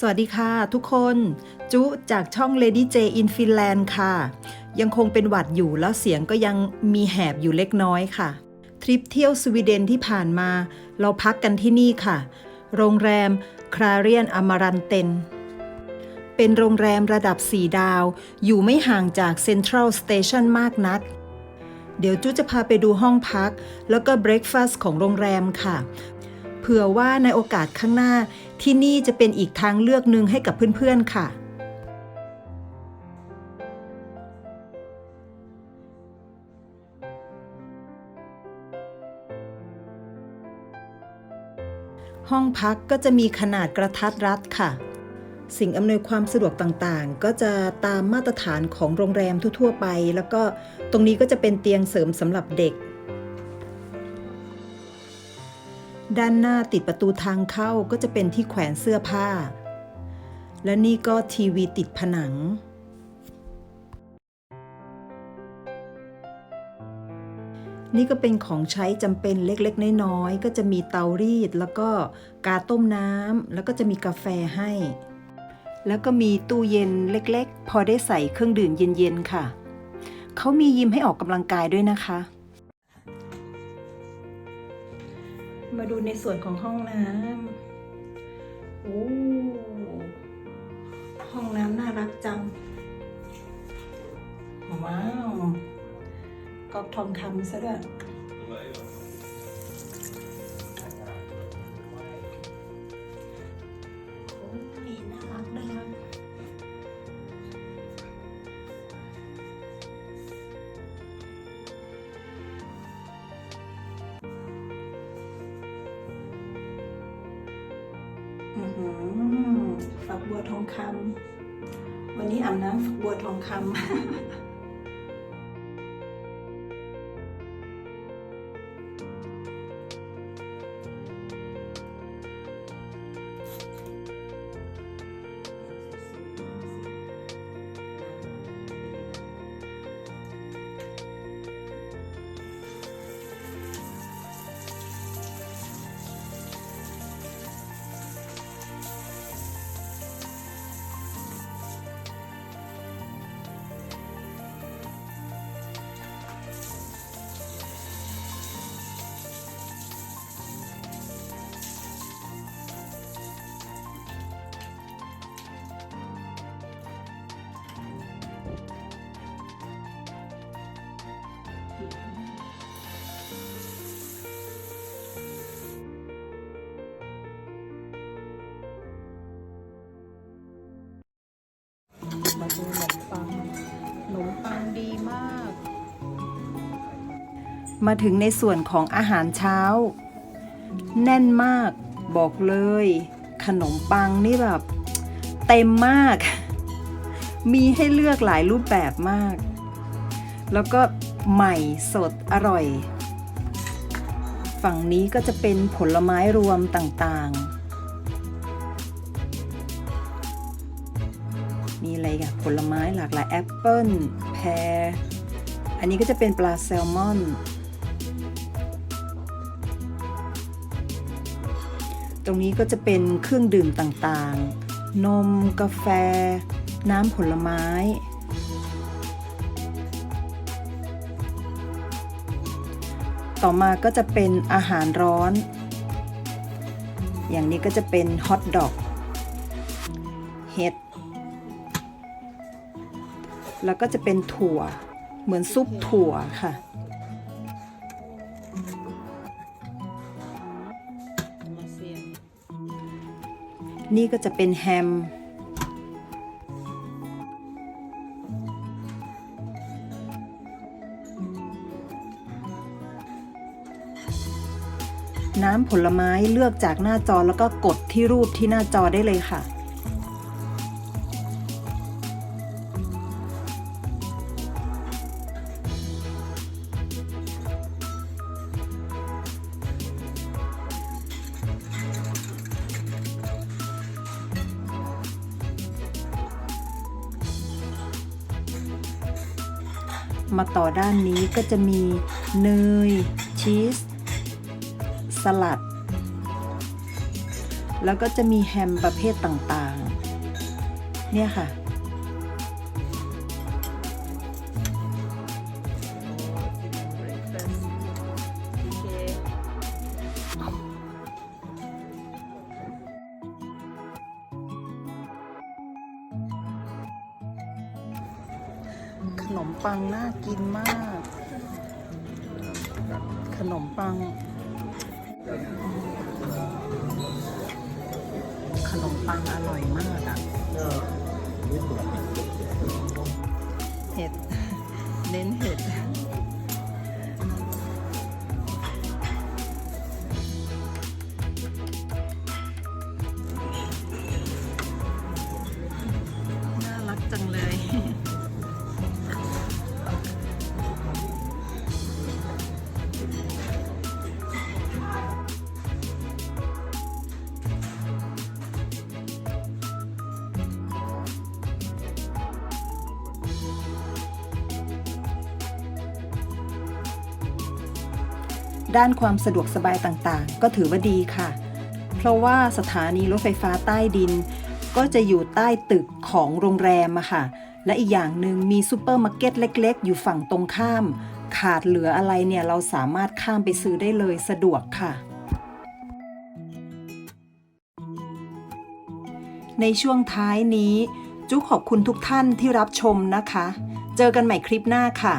สวัสดีค่ะทุกคน จุจากช่อง Lady J in Finland ค่ะ ยังคงเป็นหวัดอยู่แล้วเสียงก็ยังมีแหบอยู่เล็กน้อยค่ะ ทริปเที่ยวสวีเดนที่ผ่านมา เราพักกันที่นี่ค่ะ โรงแรมคราเรียนอมารันเตนเป็นโรงแรมระดับ 4 ดาว อยู่ไม่ห่างจากเซ็นทรัลสเตชันมากนัก เดี๋ยวจุจะพาไปดูห้องพัก แล้วก็เบรคฟาสต์ของโรงแรมค่ะ ผื่อว่าในโอกาสข้างหน้าที่นี่จะเป็นอีกทางเลือกหนึ่งให้กับเพื่อนๆ ค่ะห้องพักก็จะมีขนาดกระทัดรัดค่ะ สิ่งอำนวยความสะดวกต่างๆ ก็จะตามมาตรฐานของโรงแรมทั่วๆไป แล้วก็ตรงนี้ก็จะเป็นเตียงเสริมสำหรับเด็ก ด้านหน้าติดประตูทางเข้าก็จะเป็นที่แขวนเสื้อผ้า และนี่ก็ทีวีติดผนัง นี่ก็เป็นของใช้จำเป็นเล็กๆ น้อยๆ ก็จะมีเตารีด แล้วก็กาต้มน้ำแล้วก็จะมีกาแฟให้ แล้วก็มีตู้เย็นเล็กๆ พอได้ใส่เครื่องดื่มเย็นๆ ค่ะ เขามียิมให้ออกกำลังกายด้วยนะคะ มาดูในส่วนของห้องน้ำโอ้ห้องน้ำน่ารักจัง ว้าวก๊อกทองคำซะด้วย ฝักบัวทองคำวันนี้อาบน้ำฝักบัวทองคำ มาดูขนมปังขนมปังดีมาก มาถึงในส่วนของอาหารเช้า แน่นมากบอกเลย ขนมปังนี่แบบ เต็มมาก มีให้เลือกหลายรูปแบบมาก แล้วก็ใหม่สดอร่อย ฝั่งนี้ก็จะเป็นผลไม้รวมต่างๆ อะไรกันผลไม้หลากหลายแอปเปิ้ลแพรอันนี้ก็จะเป็นปลาแซลมอน ตรงนี้ก็จะเป็นเครื่องดื่มต่างๆ นมกาแฟ น้ำผลไม้ ต่อมาก็จะเป็นอาหารร้อน อย่างนี้ก็จะเป็นฮอทดอก แล้วก็จะเป็นถั่วเหมือนซุปถั่วค่ะ นี่ก็จะเป็นแฮม น้ำผลไม้เลือกจากหน้าจอแล้วก็กดที่รูปที่หน้าจอได้เลยค่ะ มาต่อด้านนี้ก็จะมีเนยชีสสลัด แล้วก็จะมีแฮมประเภทต่างๆ เนี่ยค่ะ ขนมปังน่ากินมาก ขนมปัง ขนมปังอร่อยมากอะเห็ด เน้นเห็ด ด้านความสะดวกสบายต่างๆ ก็ถือว่าดีค่ะ เพราะว่าสถานีรถไฟฟ้าใต้ดิน ก็จะอยู่ใต้ตึกของโรงแรมอะค่ะ และอีกอย่างหนึ่งมีซูเปอร์มาร์เก็ตเล็ก ๆ อยู่ฝั่งตรงข้าม ขาดเหลืออะไรเนี่ยเราสามารถข้ามไปซื้อได้เลยสะดวกค่ะในช่วงท้ายนี้ จุ๊ขอบคุณทุกท่านที่รับชมนะคะ เจอกันใหม่คลิปหน้าค่ะ